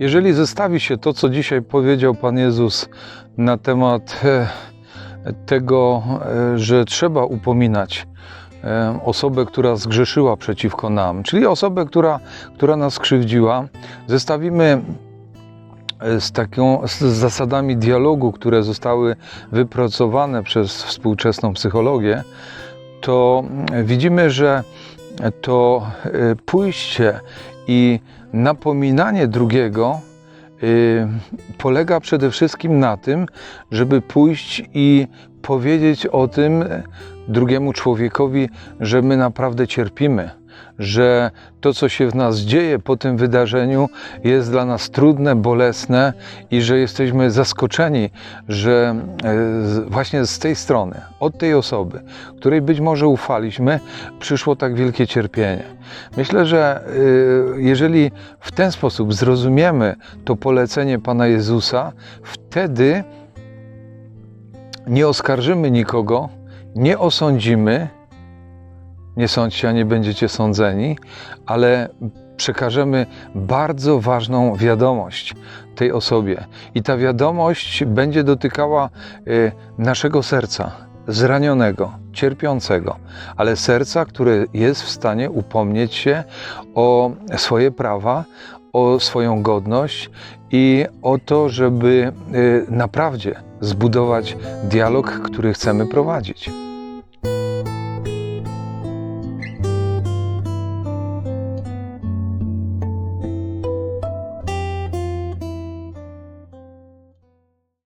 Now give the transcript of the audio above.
Jeżeli zestawi się to, co dzisiaj powiedział Pan Jezus na temat e, tego, e, że trzeba upominać e, osobę, która zgrzeszyła przeciwko nam, czyli osobę, która, która nas skrzywdziła, zestawimy z, taką, z zasadami dialogu, które zostały wypracowane przez współczesną psychologię, to mm, widzimy, że to pójście i napominanie drugiego y, polega przede wszystkim na tym, żeby pójść i powiedzieć o tym drugiemu człowiekowi, że my naprawdę cierpimy, że to, co się w nas dzieje po tym wydarzeniu, jest dla nas trudne, bolesne i że jesteśmy zaskoczeni, że e, właśnie z tej strony, od tej osoby, której być może ufaliśmy, przyszło tak wielkie cierpienie. Myślę, że y, jeżeli w ten sposób zrozumiemy to polecenie Pana Jezusa, wtedy nie oskarżymy nikogo, nie osądzimy, nie sądźcie, a nie będziecie sądzeni, ale przekażemy bardzo ważną wiadomość tej osobie. I ta wiadomość będzie dotykała y, naszego serca, zranionego, cierpiącego, ale serca, które jest w stanie upomnieć się o swoje prawa, o swoją godność i o to, żeby y, naprawdę zbudować dialog, który chcemy prowadzić.